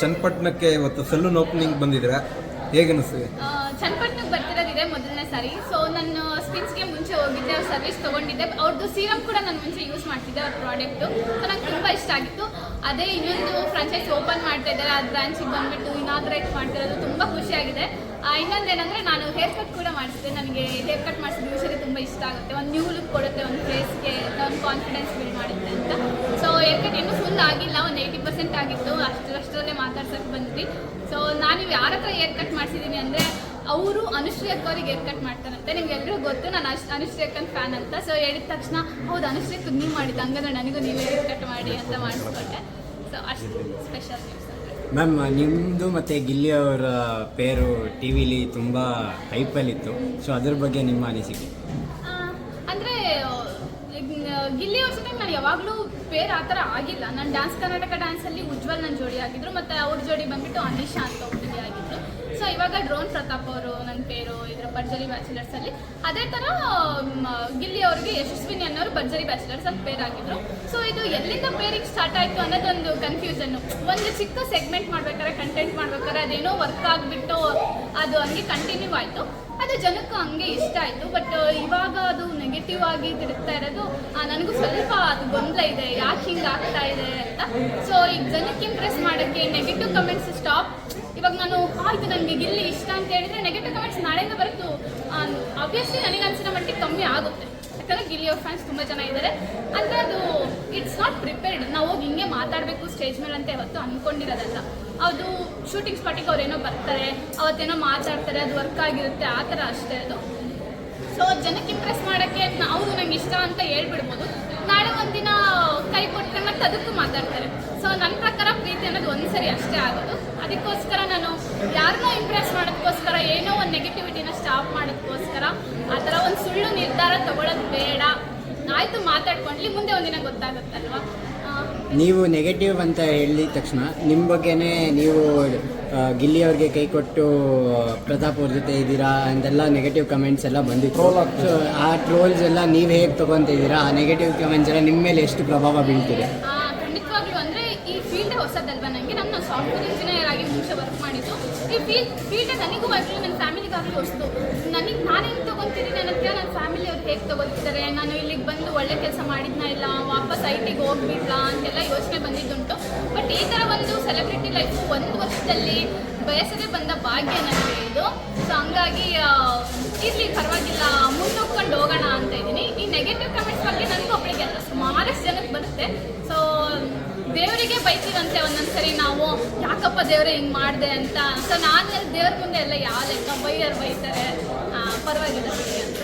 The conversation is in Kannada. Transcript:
ಚನ್ನಪಟ್ಟಣಕ್ಕೆ ಇವತ್ತು ಸಲೂನ್ ಓಪನಿಂಗ್ ಬಂದಿದ್ದೀರಾ? ಹೇಗೆ ಅನಿಸ್ತಿದೆ? ಚನ್ನಪಟ್ಟಣಕ್ಕೆ ಬರ್ತಿರೋದಿದೆ ಮೊದಲನೇ ಸಾರಿ. ಸೊ ನಾನು ಸ್ಪಿನ್ಸ್ಗೆ ಮುಂಚೆ ಹೋಗಿದ್ದೆ, ಅವ್ರ ಸರ್ವಿಸ್ ತೊಗೊಂಡಿದ್ದೆ. ಅವ್ರದ್ದು ಸೀರಮ್ ಕೂಡ ನಾನು ಮುಂಚೆ ಯೂಸ್ ಮಾಡ್ತಿದ್ದೆ, ಅವ್ರ ಪ್ರಾಡಕ್ಟು ಸೊ ನಂಗೆ ತುಂಬ ಇಷ್ಟ ಆಗಿತ್ತು. ಅದೇ ಇನ್ನೊಂದು ಫ್ರಾಂಚೈಸ್ ಓಪನ್ ಮಾಡ್ತಾ ಇದ್ದಾರೆ. ಆ ಬ್ರಾಂಚಿಗೆ ಬಂದ್ಬಿಟ್ಟು ಇನಾಗ್ರೇಟ್ ಮಾಡ್ತಿರೋದು ತುಂಬ ಖುಷಿಯಾಗಿದೆ ಇನ್ನೊಂದೇನೆಂದರೆ ನಾನು ಹೇರ್ ಕಟ್ ಕೂಡ ಮಾಡಿಸಿದೆ ನನಗೆ ಹೇರ್ ಕಟ್ ಮಾಡಿಸಿದ ಯೂಶಲಿ ತುಂಬ ಇಷ್ಟ ಆಗುತ್ತೆ. ಒಂದು ನ್ಯೂ ಲುಕ್ ಕೊಡುತ್ತೆ, ಒಂದು ಫೇಸ್ಗೆ ಒಂದು ಕಾನ್ಫಿಡೆನ್ಸ್ ಬಿಲ್ಡ್ ಮಾಡುತ್ತೆ ಅಂತ ಇನ್ನು ಫುಲ್ ಆಗಿಲ್ಲ ಒಂದು ಏಯ್ಟಿ ಪರ್ಸೆಂಟ್ ಆಗಿತ್ತು. ಅಷ್ಟು ಅಷ್ಟರಲ್ಲೇ ಮಾತಾಡ್ಸಕ್ಕೆ ಬಂದ್ವಿ. ಸೊ ನಾನು ಯಾರ ಹತ್ರ ಹೇರ್ ಕಟ್ ಮಾಡಿಸಿದ್ದೀನಿ ಅಂದರೆ ಅವರು ಅನುಶ್ರೀ ಅವರಿಗೆ ಹೇರ್ ಕಟ್ ಮಾಡ್ತಾರಂತೆ. ನಿಮ್ಗೆ ಎಲ್ಲರೂ ಗೊತ್ತು ನಾನು ಅಷ್ಟು ಅನುಶ್ರೀ ಅಕ್ಕನ ಫ್ಯಾನ್ ಅಂತ. ಸೊ ಹೇಳಿದ ತಕ್ಷಣ ಹೌದು ಅನುಶ್ರೀ ನೀವು ಮಾಡಿದ್ದು ಹಂಗಂದ್ರೆ ನನಗೂ ನೀವೇ ಹೇರ್ ಕಟ್ ಮಾಡಿ ಅಂತ ಮಾಡಿಸ್ಕೊಂಡೆ. ಸೊ ಅಷ್ಟು ಸ್ಪೆಷಲ್ ನ್ಯೂಸ್ ಮ್ಯಾಮ್ ನಿಮ್ಮದು ಮತ್ತು ಗಿಲ್ಲಿ ಅವರ ಪೇರು ಟಿ ವಿಲಿ ತುಂಬ ಹೈಪಲ್ಲಿತ್ತು ಸೊ ಅದ್ರ ಬಗ್ಗೆ ನಿಮ್ಮ ಅನಿಸಿಕೆ? ಅಂದ್ರೆ ಗಿಲ್ಲಿ ಅವ್ರ ಜೊತೆ ನಾನು ಯಾವಾಗಲೂ ಪೇರ್ ಆ ಥರ ಆಗಿಲ್ಲ. ನಾನು ಡ್ಯಾನ್ಸ್ ಕರ್ನಾಟಕ ಡ್ಯಾನ್ಸಲ್ಲಿ ಉಜ್ವಲ್ ನನ್ನ ಜೋಡಿ ಆಗಿದ್ರು, ಮತ್ತು ಅವ್ರ ಜೋಡಿ ಬಂದ್ಬಿಟ್ಟು ಅನಿಶಾ ಅಂತ ಒಬ್ಬರಿಗೆ ಆಗಿದ್ರು. ಸೊ ಇವಾಗ ಡ್ರೋನ್ ಪ್ರತಾಪ್ ಅವರು ನನ್ನ ಪೇರು ಇದರ ಭರ್ಜರಿ ಬ್ಯಾಚುಲರ್ಸಲ್ಲಿ ಅದೇ ಥರ ಗಿಲ್ಲಿ ಅವ್ರಿಗೆ ಯಶಸ್ವಿನಿ ಅನ್ನೋರು ಭರ್ಜರಿ ಬ್ಯಾಚುಲರ್ಸ್ ಅಂತ ಪೇರ್ ಆಗಿದ್ರು. ಸೊ ಇದು ಎಲ್ಲಿಂದ ಪೇರಿಗೆ ಸ್ಟಾರ್ಟ್ ಆಯಿತು ಅನ್ನೋದೊಂದು ಕನ್ಫ್ಯೂಷನ್ ಒಂದು ಚಿಕ್ಕ ಸೆಗ್ಮೆಂಟ್ ಮಾಡ್ಬೇಕಾದ್ರೆ ಕಂಟೆಂಟ್ ಮಾಡ್ಬೇಕಾದ್ರೆ ಅದೇನೋ ವರ್ಕ್ ಆಗಿಬಿಟ್ಟು ಅದು ಹಂಗೆ ಕಂಟಿನ್ಯೂ ಆಯಿತು. ಅದು ಜನಕ್ಕೂ ಹಂಗೆ ಇಷ್ಟ ಆಯಿತು ಬಟ್ ಇವಾಗ ಅದು ಆಗಿ ತಿರುಗ್ತಾ ಇರೋದು ನನಗೂ ಸ್ವಲ್ಪ ಅದು ಗೊಂದಲ ಇದೆ, ಯಾಕೆ ಹಿಂಗೆ ಆಗ್ತಾ ಇದೆ ಅಂತ. ಸೊ ಈಗ ಜನಕ್ಕೆ ಇಂಪ್ರೆಸ್ ಮಾಡೋಕ್ಕೆ ನೆಗೆಟಿವ್ ಕಮೆಂಟ್ಸ್ ಸ್ಟಾಪ್ ಇವಾಗ ನಾನು, ಆಯ್ತು, ನನಗೆ ಇಲ್ಲಿ ಇಷ್ಟ ಅಂತ ಹೇಳಿದ್ರೆ ನೆಗೆಟಿವ್ ಕಮೆಂಟ್ಸ್ ನಾಳೆಯಿಂದ ಬರುತ್ತು ಆಬ್ವಿಯಸ್ಲಿ ನನಗೆ ಅನ್ಸಿರೋ ಮಟ್ಟಿಗೆ ಕಮ್ಮಿ ಆಗುತ್ತೆ. ಯಾಕಂದ್ರೆ ಗಿಲಿಯೋ ಫ್ಯಾನ್ಸ್ ತುಂಬ ಜನ ಇದ್ದಾರೆ ಅಂದರೆ ಅದು ಇಟ್ಸ್ ನಾಟ್ ಪ್ರಿಪೇರ್ಡ್ ನಾವು ಹೋಗಿ ಹಿಂಗೆ ಮಾತಾಡಬೇಕು ಸ್ಟೇಜ್ ಮೇಲೆ ಅಂತ ಇವತ್ತು ಅಂದ್ಕೊಂಡಿರೋದಲ್ಲ ಅದು ಶೂಟಿಂಗ್ ಸ್ಪಾಟಿಗೆ ಅವ್ರೇನೋ ಬರ್ತಾರೆ, ಅವತ್ತೇನೋ ಮಾತಾಡ್ತಾರೆ, ಅದು ವರ್ಕ್ ಆಗಿರುತ್ತೆ, ಆ ಥರ ಅಷ್ಟೇ ಅದು. ಸೊ ಜನಕ್ಕೆ ಇಂಪ್ರೆಸ್ ಮಾಡೋಕ್ಕೆ ನಂಗೆ ಇಷ್ಟ ಅಂತ ಹೇಳ್ಬಿಡ್ಬೋದು. ನಾಳೆ ಒಂದಿನ ಕೈ ಕೊಟ್ಟರೆ ಮತ್ತೆ ಅದಕ್ಕೂ ಮಾತಾಡ್ತಾರೆ. ಸೊ ನನ್ನ ಪ್ರಕಾರ ಪ್ರೀತಿ ಅನ್ನೋದು ಒಂದ್ಸರಿ ಅಷ್ಟೇ ಆಗೋದು. ಅದಕ್ಕೋಸ್ಕರ ನಾನು ಯಾರನ್ನ ಇಂಪ್ರೆಸ್ ಮಾಡೋದಕ್ಕೋಸ್ಕರ ಏನೋ ಒಂದು ನೆಗೆಟಿವಿಟಿನ ಸ್ಟಾಪ್ ಮಾಡೋದಕ್ಕೋಸ್ಕರ ಆ ಥರ ಒಂದು ಸುಳ್ಳು ನಿರ್ಧಾರ ತಗೊಳ್ಳೋದು ಬೇಡ. ಆಯಿತು ಮಾತಾಡ್ಕೊಂಡ್ಲಿ ಮುಂದೆ ಒಂದಿನ ಗೊತ್ತಾಗುತ್ತಲ್ವಾ? ನೀವು ನೆಗೆಟಿವ್ ಅಂತ ಹೇಳಿದ ತಕ್ಷಣ ನಿಮ್ಮ ಬಗ್ಗೆನೇ ನೀವು ಗಿಲ್ಲಿ ಅವ್ರಿಗೆ ಕೈ ಕೊಟ್ಟು ಪ್ರತಾಪ್ ಅವ್ರ ಜೊತೆ ಇದ್ದೀರಾ? ಅಂತೆಲ್ಲ ನೆಗೆಟಿವ್ ಕಮೆಂಟ್ಸ್ ಎಲ್ಲ ಬಂದಿತ್ತು. ಆ ಟ್ರೋಲ್ಸ್ ಎಲ್ಲ ನೀವು ಹೇಗೆ ತೊಗೊತಿದ್ದೀರಾ ಆ ನೆಗೆಟಿವ್ ಕಮೆಂಟ್ಸ್ ಎಲ್ಲ ನಿಮ್ಮ ಮೇಲೆ ಎಷ್ಟು ಪ್ರಭಾವ ಬೀಳ್ತಿದೆ? ಈ ಫೀಲ್ಡ್ ಹೊಸದಲ್ವಾ? ನನಗೆ ನಾನು ಸಾಫ್ಟ್ವೇರ್ ಇಂಜಿನಿಯರ್ ಆಗಿ ಮುಂಚೆ ವರ್ಕ್ ಮಾಡಿದ್ದು. ಈ ಫೀಲ್ಡ್ ಫೀಲ್ಡ್ ನನಗೂ ಆಗಲಿ ನನ್ನ ಫ್ಯಾಮಿಲಿಗಾಗಲಿ ಹೊಸ್ತು ನನಗೆ ನಾನೇನು ನನ್ನ ಹತ್ರ ನನ್ನ ಫ್ಯಾಮಿಲಿ ಅವ್ರು ಹೇಗೆ ತೊಗೊತಿದ್ದಾರೆ ನಾನು ಇಲ್ಲಿಗೆ ಬಂದು ಒಳ್ಳೆ ಕೆಲಸ ಮಾಡಿದ್ನ ಇಲ್ಲ? ವಾಪಸ್ ಐ ಟಿಗೆ ಹೋಗ್ಬಿಡ್ಲಾ? ಅಂತೆಲ್ಲ ಯೋಚನೆ ಬಂದಿದ್ದುಂಟು. ಬಟ್ ಈ ಥರ ಒಂದು ಸೆಲೆಬ್ರಿಟಿ ಲೈಫ್ ಒಂದು ವರ್ಷದಲ್ಲಿ ಬಯಸದೆ ಬಂದ ಭಾಗ್ಯ ನನಗೆ ಇದು. ಸೊ ಹಂಗಾಗಿ ಇರಲಿ, ಪರವಾಗಿಲ್ಲ ಮುನ್ನುಗ್ಕೊಂಡು ಹೋಗೋಣ ಅಂತ ಇದ್ದೀನಿ. ಈ ನೆಗೆಟಿವ್ ಕಮೆಂಟ್ಸ್ ಬಗ್ಗೆ ನನಗೂ ಒಬ್ಬಳಿಗೆ ಸುಮಾರಷ್ಟು ಜನಕ್ಕೆ ಬರುತ್ತೆ. ದೇವರಿಗೆ ಬೈತೀವಂತೆ ಒಂದೊಂದ್ಸರಿ ನಾವು, ಯಾಕಪ್ಪ ದೇವರೇ ಹಿಂಗೆ ಮಾಡಿದೆ ಅಂತ ಸೊ ನಾನು ದೇವ್ರ ಮುಂದೆ ಎಲ್ಲ ಯಾವ ಲೆಕ್ಕ ಬೈಯರ್ ಬೈತಾರೆ ಪರವಾಗಿಲ್ಲ ಅಂತ.